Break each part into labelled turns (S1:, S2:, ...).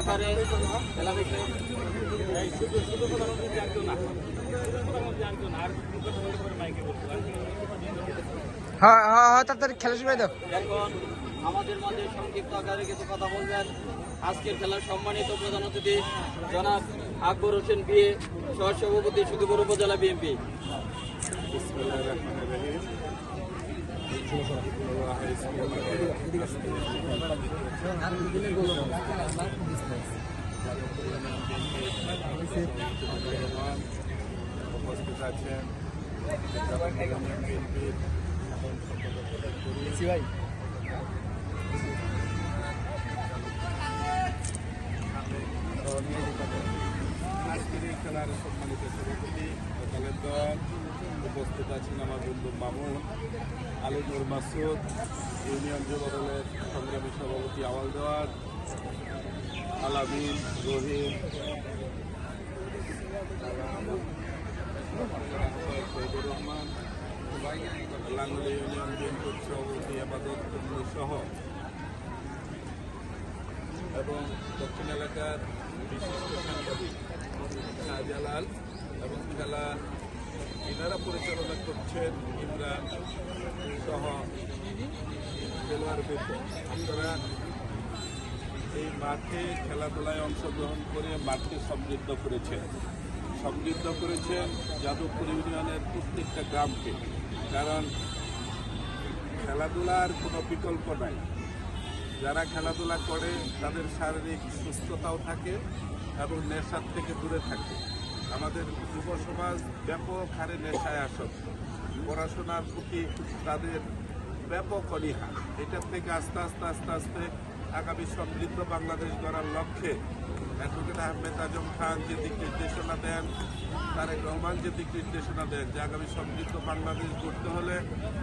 S1: আকারে খেলা বিষয়ে
S2: হ্যাঁ হ্যাঁ হ্যাঁ তাড়াতাড়ি খেলা শুরু দাও।
S1: এখন আমাদের মাঝে সংক্ষিপ্ত আকারে কিছু কথা বলবেন। আজকের খেলার সম্মানিত প্রধান অতিথি জনাব আকবর হোসেন বিয়ে সহসভাপতি সুখীপুর উপজেলা বিএনপি।
S3: উপস্থিত আছেন আজকের এই খেলার সম্মানিত সভাপতি দল উপস্থিত আছেন আমার বন্ধু মামুন আলিনুর মাসুদ, ইউনিয়ন যুব দলের সংগ্রামী সভাপতি আওয়াল দেওয়ার আলামিন রহিম। রহমান, লাঙ্গুলি ইউনিয়ন বিএনপির সভাপতি আবাদত সহ। এবং দক্ষিণ এলাকার বিশিষ্ট সাংবাদিক শাহজালাল এবং খেলা ইনারা পরিচালনা করছেন ইমরান সহ খেলোয়াড় আপনারা এই মাঠে খেলাধুলায় অংশগ্রহণ করে মাঠকে সমৃদ্ধ করেছেন। সমৃদ্ধ করেছেন যাদবপুর ইউনিয়নের প্রত্যেকটা গ্রামকে। কারণ খেলাধুলার কোনো বিকল্প নাই। যারা খেলাধুলা করে তাদের শারীরিক সুস্থতাও থাকে এবং নেশার থেকে দূরে থাকে। আমাদের যুব সমাজ ব্যাপক হারে নেশায় আসক্ত। পড়াশোনার প্রতি তাদের ব্যাপক অনীহা। এটার থেকে আস্তে আস্তে আস্তে আস্তে আগামী সমৃদ্ধ বাংলাদেশ গড়ার লক্ষ্যে অ্যাডভোকেট আহমেদ আজম খান যে দিক নির্দেশনা দেন, তারেক রহমান যে দিক নির্দেশনা দেন যে আগামী সমৃদ্ধ বাংলাদেশ গড়তে হলে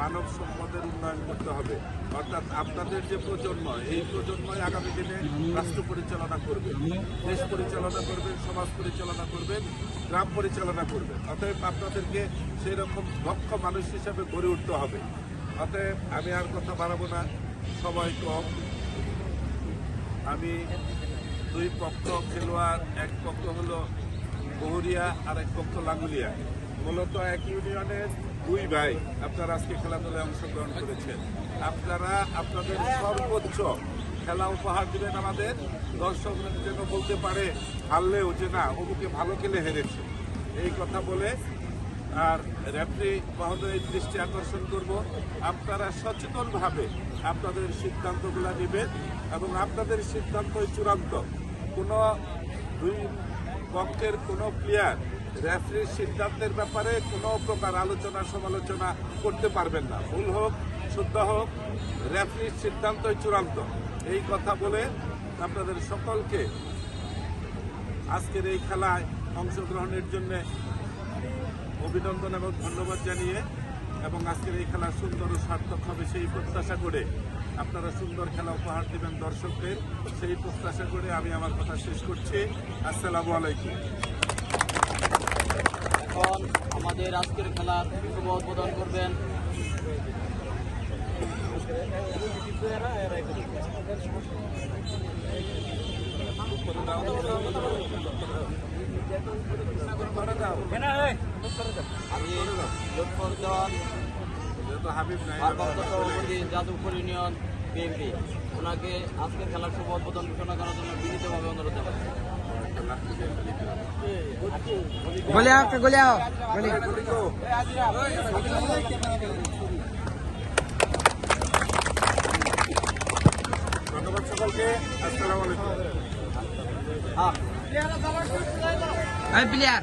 S3: মানব সম্পদের উন্নয়ন করতে হবে। অর্থাৎ আপনাদের যে প্রজন্ম, এই প্রজন্মই আগামী দিনে রাষ্ট্র পরিচালনা করবে। দেশ পরিচালনা করবেন, সমাজ পরিচালনা করবেন, গ্রাম পরিচালনা করবেন। অতএব আপনাদেরকে সেই রকম দক্ষ মানুষ হিসাবে গড়ে উঠতে হবে। অতএব আমি আর কথা বাড়াবো না। সময় কম। আমি দুই পক্ষ খেলোয়াড়, এক পক্ষ হলো বহুরিয়া আর এক পক্ষ লাঙ্গুলিয়া মূলত এক ইউনিয়নের দুই ভাই আপনারা আজকে খেলাধুলায় অংশগ্রহণ করেছেন। আপনারা আপনাদের সর্বোচ্চ খেলা উপহার দিবেন আমাদের। দর্শকরা যেন বলতে পারে, হারলেও যে না, অমুকে ভালো খেলে হেরেছে। এই কথা বলে আর রেফারি মহোদয়ের দৃষ্টি আকর্ষণ করব। আপনারা সচেতনভাবে আপনাদের সিদ্ধান্তগুলো নেবেন এবং আপনাদের সিদ্ধান্তই চূড়ান্ত। কোনো দুই পক্ষের কোনো প্লেয়ার রেফারির সিদ্ধান্তের ব্যাপারে কোনো প্রকার আলোচনা সমালোচনা করতে পারবেন না। ভুল হোক, শুদ্ধ হোক রেফারির সিদ্ধান্তই চূড়ান্ত। এই কথা বলে আপনাদের সকলকে আজকের এই খেলায় অংশগ্রহণের জন্যে অভিনন্দন এবং ধন্যবাদ জানিয়ে এবং আজকের এই খেলা সুন্দর ও সার্থক হবে সেই প্রত্যাশা করে আপনারা সুন্দর খেলা উপহার দেবেন দর্শকদের। সেই প্রত্যাশা করে আমি আমার কথা শেষ করছি। আসসালামু আলাইকুম।
S1: এখন আমাদের আজকের খেলার শুভ উদ্বোধন করবেন। আমি
S3: হাবিব নাই
S1: ভারপ্রাপ্ত সভাপতি যাদবপুর ইউনিয়ন বিএনপি। ওনাকে আজকের খেলার শুভ উদ্বোধন ঘোষণা করার জন্য বিনীতভাবে অনুরোধ জানাচ্ছি
S2: গলে আও একটা আও গলে।
S3: ধন্যবাদ সকলকে আসসালামু আলাইকুম।
S1: হ্যাঁ।
S2: প্লেয়ার।